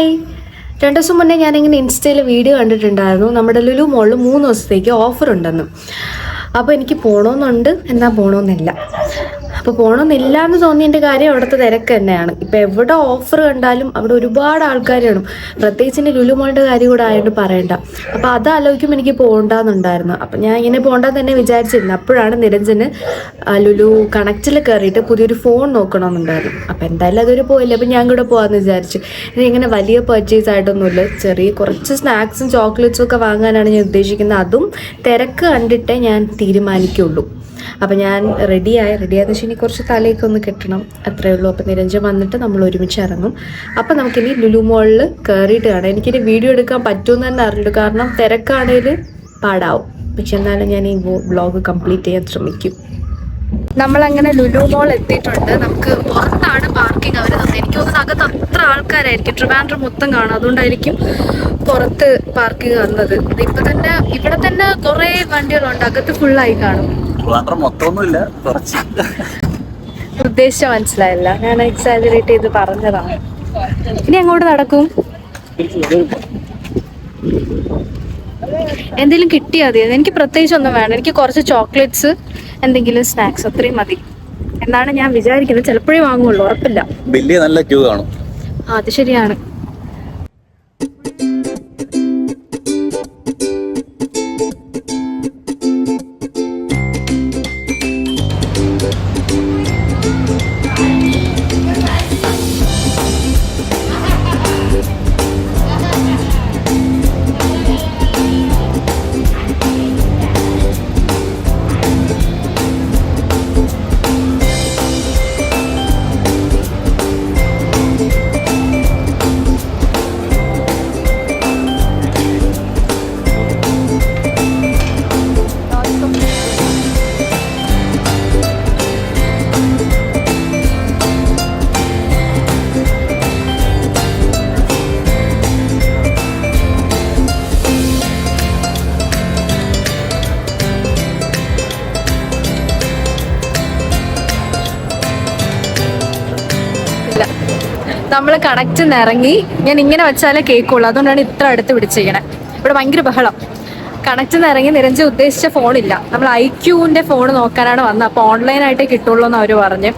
Hi രണ്ട് ദിവസം മുന്നേ ഞാനിങ്ങനെ ഇൻസ്റ്റയിൽ വീഡിയോ കണ്ടിട്ടുണ്ടായിരുന്നു. നമ്മുടെ ലുലു മോളിൽ മൂന്ന് ദിവസത്തേക്ക് ഓഫർ ഉണ്ടെന്ന്. അപ്പോൾ എനിക്ക് പോകണമെന്നുണ്ട് എന്നാൽ പോകണമെന്നില്ല അപ്പോൾ പോകണമെന്നില്ല എന്ന് തോന്നിയതിന്റെ കാര്യം അവിടുത്തെ തിരക്ക് തന്നെയാണ്. ഇപ്പോൾ എവിടെ ഓഫർ കണ്ടാലും അവിടെ ഒരുപാട് ആൾക്കാർ കാണും. പ്രത്യേകിച്ച് എന്റെ ലുലു മോളിന്റെ കാര്യം കൂടെ ആയതുകൊണ്ട് പറയണ്ട. അപ്പോൾ അത് ആലോചിക്കുമ്പോൾ എനിക്ക് പോകണ്ടെന്നുണ്ടായിരുന്നു അപ്പം ഞാൻ ഇങ്ങനെ പോകണ്ടെന്ന് തന്നെ വിചാരിച്ചിരുന്നു. അപ്പോഴാണ് നിരഞ്ജന് ലുലു കണക്റ്റിൽ കയറിയിട്ട് പുതിയൊരു ഫോൺ നോക്കണമെന്നുണ്ടായിരുന്നു അപ്പോൾ എന്തായാലും അതൊരു പോയില്ല. അപ്പം ഞാൻ കൂടെ പോകാമെന്ന് വിചാരിച്ചു. ഇനി ഇങ്ങനെ വലിയ പർച്ചേസ് ആയിട്ടൊന്നുമില്ല. ചെറിയ കുറച്ച് സ്നാക്സും ചോക്ലേറ്റ്സും ഒക്കെ വാങ്ങാനാണ് ഞാൻ ഉദ്ദേശിക്കുന്നത്. അതും തിരക്ക് കണ്ടിട്ടേ ഞാൻ തീരുമാനിക്കുള്ളൂ. അപ്പം ഞാൻ റെഡിയായി റെഡിയായെന്ന് വെച്ചാൽ ഇനി കുറച്ച് തലയൊക്കെ ഒന്ന് കെട്ടണം. അത്രേ ഉള്ളൂ. അപ്പം നിരഞ്ജൻ വന്നിട്ട് നമ്മൾ ഒരുമിച്ച് ഇറങ്ങും. അപ്പം നമുക്കിനി ലുലു മോളിൽ കയറിയിട്ട് കാണാം. എനിക്കിനി വീഡിയോ എടുക്കാൻ പറ്റുമെന്ന് തന്നെ അറിയില്ല. കാരണം തിരക്കാണെങ്കിൽ പാടാവും. പക്ഷെ എന്നാലും ഞാൻ ഈ ബ്ലോഗ് കംപ്ലീറ്റ് ചെയ്യാൻ ശ്രമിക്കും. നമ്മളങ്ങനെ ലുലു മോൾ എത്തിയിട്ടുണ്ട്. നമുക്ക് പുറത്താണ് പാർക്കിംഗ് അവർ തന്നെ എനിക്ക് തോന്നുന്നത് അകത്ത് അത്ര ആൾക്കാരായിരിക്കും. ട്രിവാൻഡ്രം മൊത്തം കാണാം. അതുകൊണ്ടായിരിക്കും പുറത്ത് പാർക്കിംഗ് വന്നത്. ഇപ്പൊ തന്നെ ഇവിടെ തന്നെ കുറെ വണ്ടികളുണ്ട്. അകത്ത് ഫുള്ളായി കാണും. മൊത്തമൊന്നുമില്ല. കുറച്ച്. ഉദ്ദേശം മനസ്സിലായില്ല. ഞാൻ എക്സാജറേറ്റ് ചെയ്ത് പറഞ്ഞതാണ് ഇനി അങ്ങോട്ട് നടക്കും? എന്തെങ്കിലും കിട്ടിയാൽ മതി. എനിക്ക് പ്രത്യേകിച്ച് ഒന്നും വേണം എനിക്ക് കുറച്ച് ചോക്ലേറ്റ്സ് എന്തെങ്കിലും സ്നാക്സ് അത്രയും മതി. എന്നാണ് ഞാൻ വിചാരിക്കുന്നത്. ചിലപ്പോഴേ വാങ്ങുള്ളൂ. ഉറപ്പില്ല. വലിയ നല്ല ക്യൂ കാണും. അത് ശരിയാണ്. നമ്മൾ കണക്റ്റ് ഇറങ്ങി ഞാൻ ഇങ്ങനെ വെച്ചാലേ കേൾക്കുള്ളൂ അതുകൊണ്ടാണ് ഇത്ര അടുത്ത് പിടിച്ചിരിക്കണേ. ഇവിടെ ഭയങ്കര ബഹളം. കണക്റ്റ് ഇറങ്ങി നിരഞ്ജൻ ഉദ്ദേശിച്ച ഫോണില്ല നമ്മൾ ഐ ക്യൂവിന്റെ ഫോൺ നോക്കാനാണ് വന്നത്. അപ്പോൾ ഓൺലൈനായിട്ടേ കിട്ടുള്ളൂ എന്ന് അവർ പറഞ്ഞ്.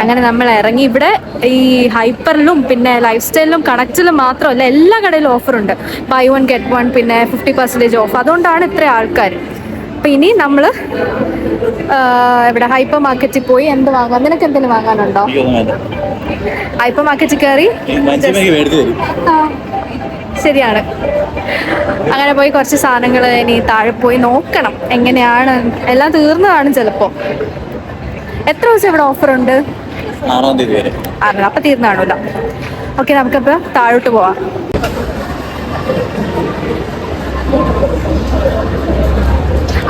അങ്ങനെ നമ്മൾ ഇറങ്ങി. ഇവിടെ ഈ ഹൈപ്പറിലും പിന്നെ ലൈഫ് സ്റ്റൈലിലും കണക്റ്റിലും മാത്രമല്ല എല്ലാ കടയിലും ഓഫറുണ്ട് ബൈ വൺ ഗെറ്റ് വൺ പിന്നെ ഫിഫ്റ്റി പെർസെന്റേജ് ഓഫ് അതുകൊണ്ടാണ് ഇത്രയും ആൾക്കാർ അപ്പം ഇനി നമ്മൾ ഇവിടെ ഹൈപ്പർ മാർക്കറ്റിൽ പോയി എന്ത് വാങ്ങാം? നിനക്ക് എന്തെങ്കിലും വാങ്ങാനുണ്ടോ? ഹൈപ്പർ മാർക്കറ്റിൽ കയറി? ശരിയാണ്. അങ്ങനെ പോയി കുറച്ച് സാധനങ്ങൾ ഇനി താഴെ പോയി നോക്കണം. എങ്ങനെയാണ്? എല്ലാം തീർന്നതാണ് ചിലപ്പോൾ ചിലപ്പോ. എത്ര ദിവസം ഇവിടെ ഓഫർ ഉണ്ട് ആറാം തീയതി വരെ. അപ്പൊ തീർന്നാണല്ലോ ഓക്കെ നമുക്കപ്പോ താഴോട്ട് പോവാം.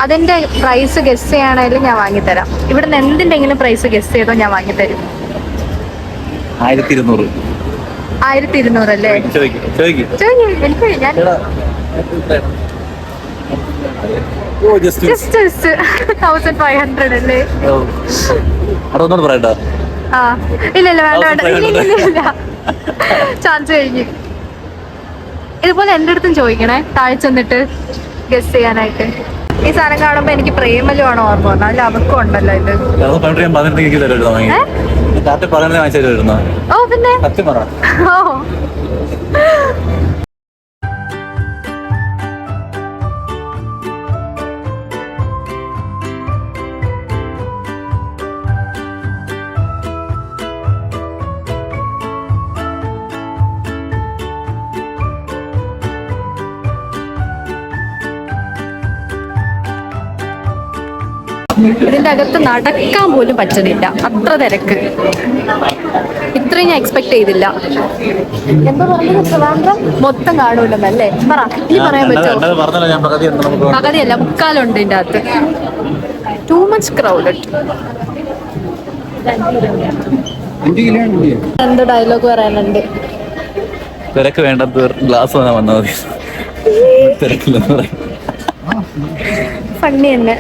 അതിന്റെ പ്രൈസ് ഗസ് ചെയ്യാണെങ്കിലും ഞാൻ വാങ്ങിത്തരാം. ഇവിടുന്ന് എന്തിന്റെങ്കിലും പ്രൈസ് ഗസ് ചെയ്തോ ഞാൻ വാങ്ങിത്തരും. ആയിരത്തി ഇരുന്നൂറ് ആയിരത്തി ഇരുന്നൂറ് അല്ലേ എനിക്ക് ഞാൻ തൗസൻഡ് ഫൈവ് ഹൺഡ്രഡ് അല്ലേ? അതൊന്നും പറയണ്ട. ആ. ഇല്ല ഇല്ല വേണ്ട. വേണ്ട 1500 ഇല്ല ഇല്ല ഇല്ല. ചാൻസ് കഴിഞ്ഞു. ഇതുപോലെ എന്റെ അടുത്തും ചോദിക്കണേ. താഴെ ചെന്നിട്ട് ഗസ് ചെയ്യാനായിട്ട്. ഈ സാധനം കാണുമ്പോ എനിക്ക് പ്രേമലുമാണ് ഓർമ്മ വന്നത്. അതിൽ അവർക്കും ഉണ്ടല്ലോ ഇത് അത് പിന്നെ? ഇതിന്റെ അകത്ത് നടക്കാൻ പോലും പറ്റുന്നില്ല. അത്ര തിരക്ക്. ഇത്രയും ഞാൻ എക്സ്പെക്ട് ചെയ്തില്ല. എന്താ പറഞ്ഞത് ട്രിവാൻഡ്രം മൊത്തം കാണൂലെന്നല്ലേ? പറ. ഇനി പറയാൻ പറ്റുമോ. പകുതിയല്ല മുക്കാലുണ്ട് ഇതിന്റെ അകത്ത്. ടു മച്ച് ക്രൗഡഡ് എന്ത് ഡയലോഗ് പറയാനുണ്ട്? തിരക്ക് വേണ്ട ഗ്ലാസ് വന്നാൽ വന്നാൽ മതി. തിരക്കില്ലെന്ന് പറയും. ഫണ്ണി തന്നെ.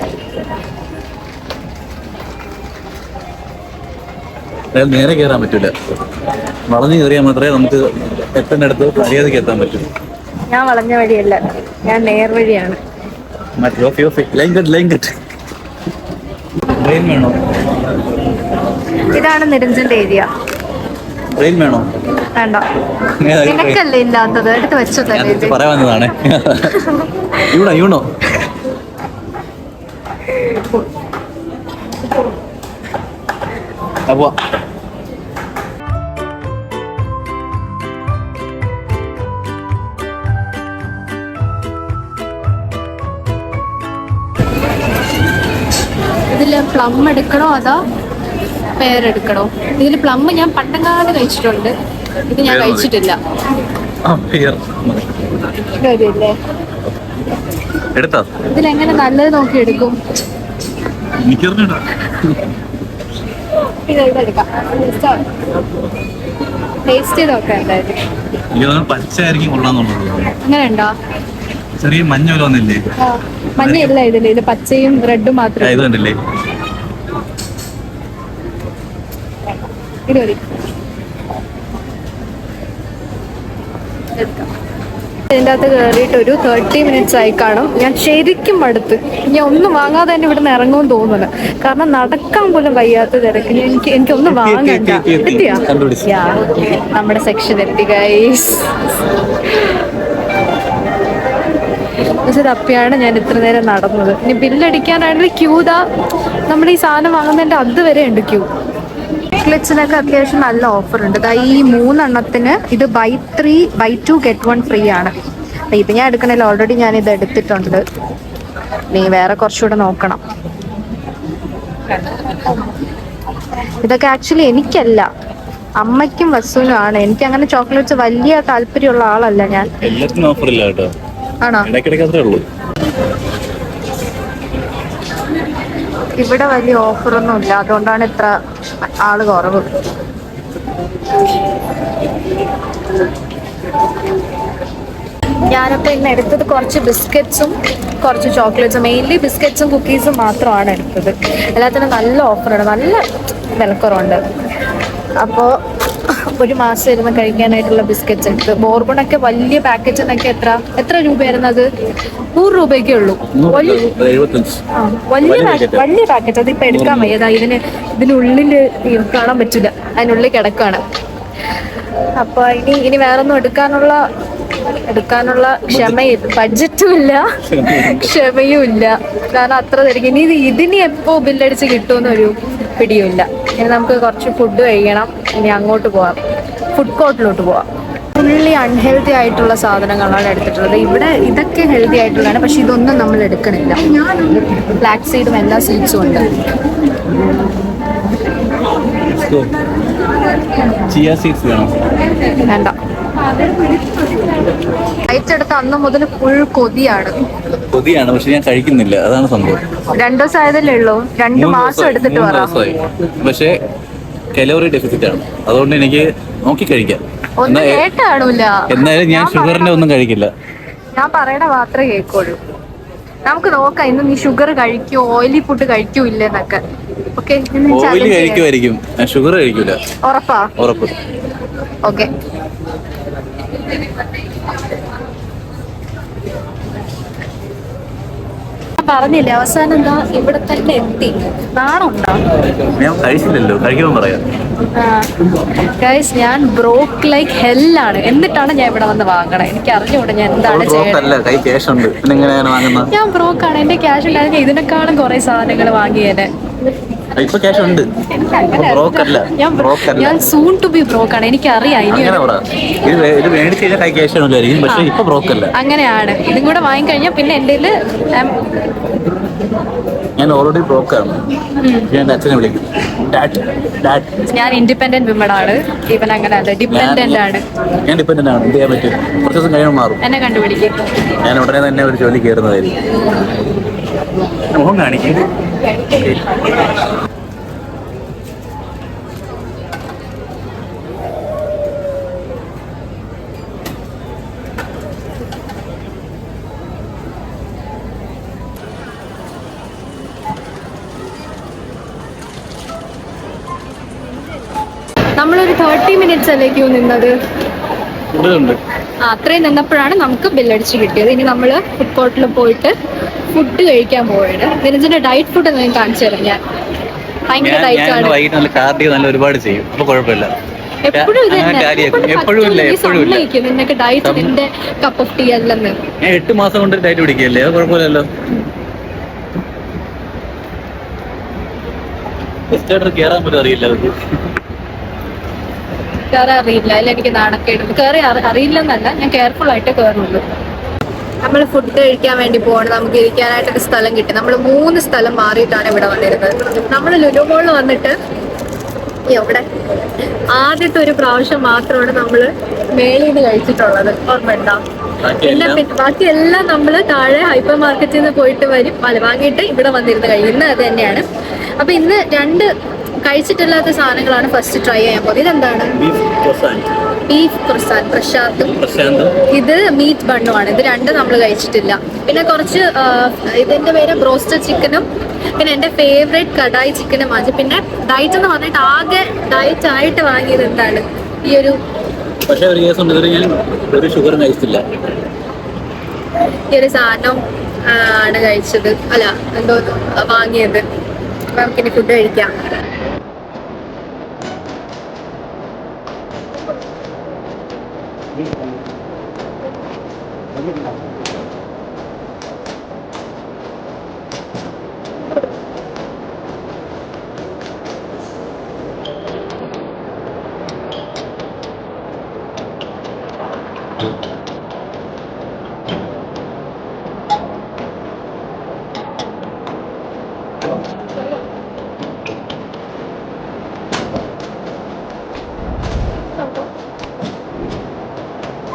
അതായത് നേരെ കയറാൻ പറ്റില്ല വളഞ്ഞു കയറിയാൽ മാത്രമേ നമുക്ക് എത്തേണ്ടടുത്ത് മര്യാദയ്ക്ക് എത്താൻ പറ്റൂ. ഞാൻ വളഞ്ഞ വഴിയല്ല ഞാൻ നേർവഴിയാണ് മറ്റേ off off. Line cut line cut. Train വേണോ? ഇതാണ് നിരഞ്ജന്റെ ഏരിയ. ട്രെയിൻ വേണോ? വേണ്ട? നിനക്കല്ലേ ഇല്ലാത്തത് എടുത്ത് ഞാൻ പറയാവുന്നതാണ്. You know you know? അപ്പോ ഇതിൽ പ്ലം എടുക്കണോ അതോ പേർ എടുക്കണോ? ഇതിൽ പ്ലം ഞാൻ പണ്ടങ്ങാണ്ട് കഴിച്ചിട്ടുണ്ട്. ഇത് ഞാൻ കഴിച്ചിട്ടില്ല. ഇതിലെങ്ങനെ നല്ലത് നോക്കി എടുക്കും. ടേസ്റ്റ് ചെയ്ത് നോക്കാം എന്തായാലും. കൊള്ളാന്നുള്ളത് അങ്ങനെ ഉണ്ടോ ചെറിയ മഞ്ഞ വന്നില്ലേ? മഞ്ഞ ഇല്ല ഇതിൽ ഇത് പച്ചയും റെഡും മാത്രം മാത്രമേ ഇത് കണ്ടില്ലേ? ഇത് മതി. ഇതിന്റെ അകത്ത് കയറിയിട്ട് ഒരു തേർട്ടി മിനിറ്റ്സ് ആയി കാണും. ഞാൻ ശരിക്കും അടുത്ത് ഞാൻ ഒന്നും വാങ്ങാതെ തന്നെ ഇവിടെ നിന്ന് ഇറങ്ങുമെന്ന് തോന്നുന്നു കാരണം നടക്കാൻ പോലും വയ്യാത്ത തിരക്ക് എനിക്ക് എനിക്ക് ഒന്നും വാങ്ങണ്ട. എത്തി, എത്തി, എത്തി. എത്തിയാ? നമ്മുടെ സെക്ഷൻ എത്തി ഗൈസ് ഇത് തപ്പിയാണ് ഞാൻ ഇത്ര നേരം നടന്നത്. ഇനി ബില്ലടിക്കാനാണെങ്കിൽ ക്യൂ ദാ നമ്മൾ ഈ സാധനം വാങ്ങുന്നതിന്റെ അതുവരെ ഉണ്ട് ക്യൂ. ക്ലിച്ചിനൊക്കെ അത്യാവശ്യം നല്ല ഓഫർ ഉണ്ട്. ദാ ഈ മൂന്നെണ്ണത്തിന് ഇത് buy three buy two get one free ആണ്. ഇത് ഞാൻ എടുക്കണേൽ ഓൾറെഡി ഞാൻ ഇത് എടുത്തിട്ടുണ്ട്. നീ വേറെ കുറച്ചുകൂടെ നോക്കണം. ഇതൊക്കെ ആക്ച്വലി എനിക്കല്ല. അമ്മയ്ക്കും വസുവിനും ആണ്. എനിക്ക് അങ്ങനെ ചോക്ലേറ്റ്സ് വലിയ താല്പര്യമുള്ള ആളല്ല ഞാൻ. എല്ലാത്തിനും ഓഫർ ഇല്ല ആണോ? ഇടയ്ക്കിടയ്ക്ക് അത്രേ ഉള്ളൂ. ഇവിടെ വലിയ ഓഫറൊന്നും ഇല്ല. അതുകൊണ്ടാണ് ഇത്ര ആൾ കുറവ്. ഞാനപ്പോൾ ഇന്ന് എടുത്തത് കുറച്ച് ബിസ്ക്കറ്റ്സും കുറച്ച് ചോക്ലേറ്റ്സും മെയിൻലി ബിസ്ക്കറ്റ്സും കുക്കീസും മാത്രമാണ് എടുത്തത്. എല്ലാത്തിനും നല്ല ഓഫറാണ്. നല്ല വിലക്കുറവുണ്ട്. അപ്പോൾ ഒരു മാസം ഇരുന്ന് കഴിക്കാനായിട്ടുള്ള ബിസ്ക്കറ്റ്സ് എടുത്ത് ബോർബണൊക്കെ വലിയ പാക്കറ്റിനൊക്കെ എത്ര എത്ര രൂപയായിരുന്നു അത്? നൂറ് രൂപയൊക്കെ ഉള്ളൂ. വലിയ വലിയ വലിയ പാക്കറ്റ്. അതിപ്പോ എടുക്കാൻ വയ്യതാ ഇതിന് ഇതിനുള്ളിൽ കാണാൻ പറ്റില്ല. അതിനുള്ളിൽ കിടക്കാണ്. അപ്പൊ ഇനി ഇനി വേറൊന്നും എടുക്കാനുള്ള എടുക്കാനുള്ള ക്ഷമയും ബഡ്ജറ്റും ഇല്ല ക്ഷമയും ഇല്ല കാരണം അത്ര തിരക്ക്. ഇനി ഇത് ഇതിന് എപ്പോ ബില്ലടിച്ച് കിട്ടുമെന്നൊരു പിടിയുമില്ല. ഇനി നമുക്ക് കുറച്ച് ഫുഡ് കഴിക്കണം. ഇനി അങ്ങോട്ട് പോവാം. ഫുഡ് കോർട്ടിലോട്ട് പോവാം. ഫുള്ളി അൺഹെൽത്തി ആയിട്ടുള്ള സാധനങ്ങളാണ് എടുത്തിട്ടുള്ളത്. ഇവിടെ ഇതൊക്കെ ഹെൽത്തി ആയിട്ടുള്ളതാണ്. പക്ഷെ ഇതൊന്നും നമ്മൾ എടുക്കണില്ല. ബ്ലാക്ക് സീഡും എല്ലാ സീഡ്സും ഉണ്ട്. വേണ്ട. ലൈറ്റ് എടുത്ത അന്ന് മുതൽ ഫുൾ കൊതിയാണ്. കൊതിയാണ് പക്ഷെ ഞാൻ കഴിക്കുന്നില്ല. അതാണ് സംഭവം. രണ്ടു ദിവസം ആയതല്ലേ ഉള്ളൂ. രണ്ടു മാസം എടുത്തിട്ട് മൂന്ന് പറ പക്ഷേ കലോറി ഡെഫിസിറ്റ് ആണ്. അതുകൊണ്ട് എനിക്ക് നോക്കി കഴിക്കാം ഒന്നും എന്നാലും ഞാൻ ഷുഗറിന്റെ ഒന്നും കഴിക്കില്ല. ഞാൻ പറയണ മാത്രമേ കേൾക്കുള്ളൂ. നമുക്ക് നോക്കാം ഇന്ന് നീ ഷുഗർ കഴിക്കോ ഓയിലി ഫുഡ് കഴിക്കോ ഇല്ലെന്നൊക്കെ. ഓക്കെ ഓയിലി കഴിക്കുമായിരിക്കും. ഷുഗർ കഴിക്കൂല. ഉറപ്പാ? ഉറപ്പ്. ഓക്കെ പറഞ്ഞില്ലേ അവസാനം എന്താ ഇവിടെ തന്നെ എത്തി? നാണുണ്ടോ? ഞാൻ കഴിച്ചില്ലല്ലോ കഴിക്കുമ്പോൾ പറയാം. ഗൈസ് ഞാൻ ബ്രോക്ക് ലൈക്ക് ഹെല്ലാണ് എന്നിട്ടാണ് ഞാൻ ഇവിടെ വന്ന് വാങ്ങണേ. എനിക്ക് അറിഞ്ഞുകൂടെ ഞാൻ എന്താണ് വാങ്ങുന്നത്? ഞാൻ ബ്രോക്ക് ആണ്. എന്റെ ക്യാഷ് ഉണ്ടായിരുന്നു ഇതിനേക്കാളും കുറെ സാധനങ്ങൾ വാങ്ങിയേനെ. ഇപ്പൊ ക്യാഷ് ഉണ്ട്. എനിക്ക് ഞാൻ സൂൺ ടു ബി ഇനി അങ്ങനെ പറ. ഇത് ഇത് മേടിച്ച് കഴിഞ്ഞാൽ കൈ ക്യാഷ് ആയിരിക്കും പക്ഷെ ഇപ്പൊ ബ്രോക്ക് അല്ല അങ്ങനെയാണ്. ഇതും കൂടെ വാങ്ങിക്കഴിഞ്ഞാൽ പിന്നെ എന്റെ ഞാൻ ഓൾറെഡി ബ്രോക്ക് ആണ്. ഞാൻ എന്റെ അച്ഛനെ വിളിക്കും. ഞാൻ ഇൻഡിപെൻഡന്റ് വിമൺ ആണ്. ഇവൻ അങ്ങനെ അല്ല. ഡിപെൻഡന്റ് ആണ്. ഞാൻ ഡിപ്പെൻഡന്റ് ആണ്. എന്ത് ചെയ്യാൻ പറ്റും? കുറച്ച് ദിവസം കഴിയുമ്പോൾ മാറും. എന്നെ കണ്ടുപിടിക്കും. ഞാൻ ഉടനെ തന്നെ ഒരു ജോലി കയറുന്നതായിരിക്കും. മുഖം കാണിക്കും. തേർട്ടി മിനിറ്റ്സ് അല്ലേ ക്യൂ നിന്നത് അത്രയും നിന്നപ്പോഴാണ് നമുക്ക് ബില്ലടിച്ച് കിട്ടിയത്. ഇനി നമ്മൾ ഫുഡ് കോർട്ടിൽ പോയിട്ട് ഫുഡ് കഴിക്കാൻ പോവാണ് നിരഞ്ജന്റെ ഡയറ്റ് ഫുഡ് ഞാൻ കാണിച്ചു തരാം. ഞാൻ ഭയങ്കര ഡയറ്റ് ആണ്. വൈകിട്ട് നല്ല കാർഡിയോ നല്ല ഒരുപാട് ചെയ്യും. അപ്പൊ കുഴപ്പമില്ല. നിനക്ക് ഡയറ്റ് നിന്റെ കപ്പ് ഓഫ് ടീ അല്ലെന്ന് ഞാൻ എട്ട് മാസം കൊണ്ട് ഡയറ്റ് അത് കുഴപ്പമില്ലല്ലോ. കയറാൻ പോലും അറിയില്ല അറിയില്ല. അല്ല എനിക്ക് നാണക്കേട്. കയറി അറി- അറിയില്ലെന്നല്ല. ഞാൻ കെയർഫുൾ ആയിട്ട് കയറുള്ളൂ നമ്മൾ ഫുഡ് കഴിക്കാൻ വേണ്ടി പോകണം നമുക്ക് ഇരിക്കാനായിട്ട് ഒരു സ്ഥലം കിട്ടി. നമ്മൾ മൂന്ന് സ്ഥലം മാറിയിട്ടാണ് ഇവിടെ വന്നിരുന്നത്. നമ്മൾ ലുലുമോളിൽ വന്നിട്ട് എവിടെ? ആദ്യത്തെ ഒരു പ്രാവശ്യം മാത്രമാണ് നമ്മൾ മേളിൽ നിന്ന് കഴിച്ചിട്ടുള്ളത്. ഓർമ്മയുണ്ടോ പിന്നെ പിന്നെ പി- ബാക്കിയെല്ലാം നമ്മൾ താഴെ ഹൈപ്പർ മാർക്കറ്റിൽ നിന്ന് പോയിട്ട് വരും. പല വാങ്ങിയിട്ട് ഇവിടെ വന്നിരുന്ന് കഴിയും ഇന്ന് അത് തന്നെയാണ്. അപ്പൊ ഇന്ന് രണ്ട് കഴിച്ചിട്ടില്ലാത്ത സാധനങ്ങളാണ് ഫസ്റ്റ് ട്രൈ ചെയ്യാൻ പോകുന്നത്. ഇതെന്താണ്? ബീഫ് പ്രസാദ് പ്രശാന്തും. ഇത് മീറ്റ് ബണ്ണുമാണ് ഇത് രണ്ടും നമ്മൾ കഴിച്ചിട്ടില്ല. പിന്നെ കുറച്ച് ഇതിന്റെ പേര് ബ്രോസ്റ്റഡ് ചിക്കനും പിന്നെ എന്റെ ഫേവറേറ്റ് കടായി ചിക്കനും വാങ്ങിച്ചു പിന്നെ ഡയറ്റ് എന്ന് പറഞ്ഞിട്ട് ആകെ ഡയറ്റ് ആയിട്ട് വാങ്ങിയത് എന്താണ്? ഈ ഒരു പക്ഷേ ഒരു കേസ് ഉണ്ട്. ഞാൻ ഒരു ഷുഗർ കഴിച്ചില്ല ഈ ഒരു സാധനം ആണ് കഴിച്ചത്. അല്ല എന്തോ വാങ്ങിയത്. അപ്പൊ നമുക്കിനി ഫുഡ് കഴിക്കാം. biết tâm biết tâm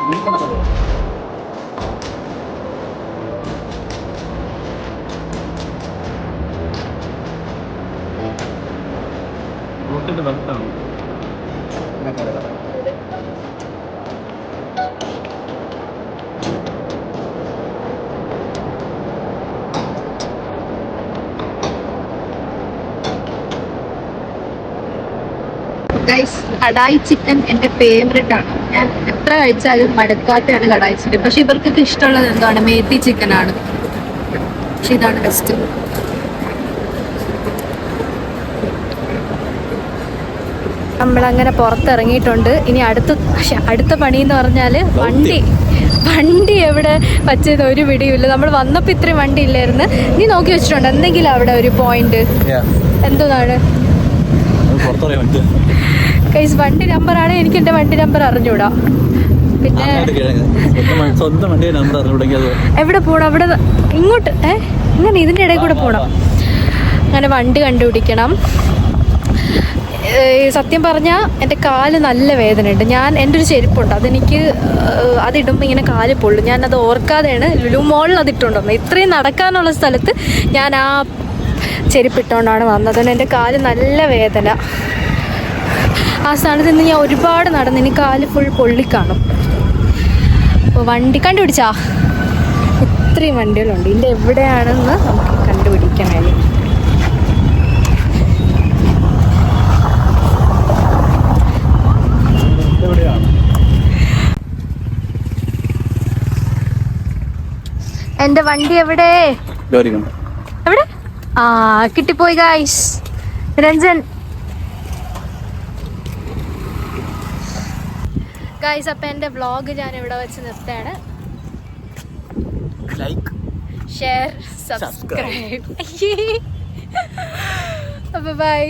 見たことない。guys kadai chicken എന്റെ ഫേവറേറ്റ് ആണ്. ഞാൻ എത്ര കഴിച്ചാലും മടുക്കാത്തതാണ് കടായി ചിക്കൻ. പക്ഷെ ഇവർക്കൊക്കെ ഇഷ്ടമുള്ളത് എന്താണ്? മേത്തി ചിക്കൻ ആണ്. പക്ഷെ ഇതാണ് ബെസ്റ്റ് നമ്മളങ്ങനെ പുറത്തിറങ്ങിയിട്ടുണ്ട്. ഇനി അടുത്ത പക്ഷെ അടുത്ത പണി എന്ന് പറഞ്ഞാൽ വണ്ടി. വണ്ടി എവിടെ വച്ചത് ഒരു പിടിയുമില്ല. നമ്മൾ വന്നപ്പോൾ ഇത്രയും വണ്ടി ഇല്ലായിരുന്നു. നീ നോക്കി വെച്ചിട്ടുണ്ട്? എന്തെങ്കിലും അവിടെ ഒരു പോയിന്റ് എന്തോന്നാണ് പറ്റും കൈസ് വണ്ടി. നമ്പറാണ് എനിക്ക് എന്റെ വണ്ടി നമ്പർ അറിഞ്ഞൂടാ പിന്നെ സ്വന്തം സ്വന്തം വണ്ടി നമ്പർ അറിഞ്ഞുണ്ടെങ്കിൽ അത് എവിടെ പോകണം അവിടെ ഇങ്ങോട്ട് ഏ? ഇങ്ങനെ ഇതിന്റെ ഇടയിൽ കൂടെ പോകണം അങ്ങനെ വണ്ടി കണ്ടുപിടിക്കണം. സത്യം പറഞ്ഞാൽ എന്റെ കാൽ നല്ല വേദനയുണ്ട് ഞാൻ എന്റെ ഒരു ചെരുപ്പുണ്ട്. അതെനിക്ക് അതിടുമ്പോൾ ഇങ്ങനെ കാൽ പൊള്ളും. ഞാനത് ഓർക്കാതെയാണ് ലുലു മോളിൽ അതിട്ടുണ്ടോ? ഇത്രയും നടക്കാനുള്ള സ്ഥലത്ത് ഞാൻ ആ ചെരുപ്പിട്ടുകൊണ്ടാണ് വന്നത്. എന്റെ കാൽ നല്ല വേദന. ആ സ്ഥാനത്ത് നിന്ന് ഞാൻ ഒരുപാട് നടന്നു ഇനി കാൽ ഫുൾ പൊള്ളിക്കാണും. അപ്പോൾ വണ്ടി കണ്ടുപിടിച്ചാ? ഇത്രയും വണ്ടികളുണ്ട്. ഇതിന്റെ എവിടെയാണെന്ന് നമുക്ക് കണ്ടുപിടിക്കണേ എന്റെ വണ്ടി എവിടെ? എവിടെ? ആ കിട്ടിപ്പോയി ഗായ്സ് രഞ്ജൻ. ഗായ്സ് അപ്പം എന്റെ വ്ളോഗ് ഞാൻ ഇവിടെ വെച്ച് നിർത്തുകയാണ്. ലൈക്ക് ഷെയർ സബ്സ്ക്രൈബ് അപ്പോൾ ബൈ